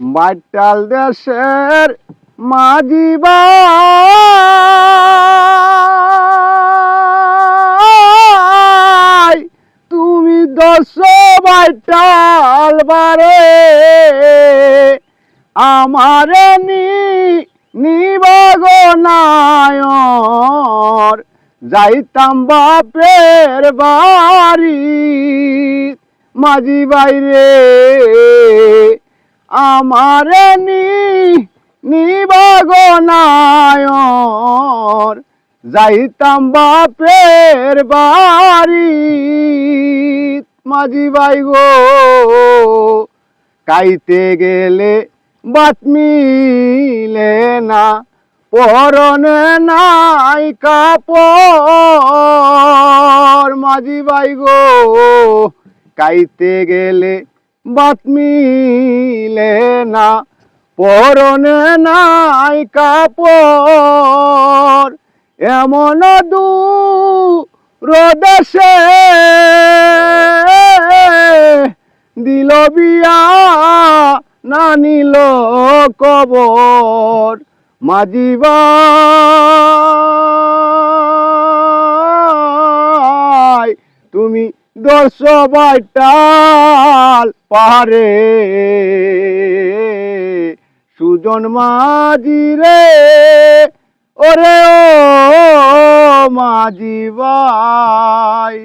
বাটাল দেশের ভাই, তুমি দশ বাটাল বারে, আমার নি নিবাগনায়র যাইতাম বাপের বাড়ি, মাঝি বাইরে আমার নিবাগনায়র যাইতাম বাপের বাড়ি মাঝি বাই গো, কাইতে গেলে বাতমিলে না। পরনে নাই কাপড়। মাঝি বাই গো, কাইতে গেলে বাত মিলে না, পরনে নাই কাপড়, এমন দু রদেশে দিল বিয়া, না নিল কবর ভাই তুমি দশ বাইটাল পাহাড়ে। সুজন মাঝি রে ওরে ও মাঝি ভাই।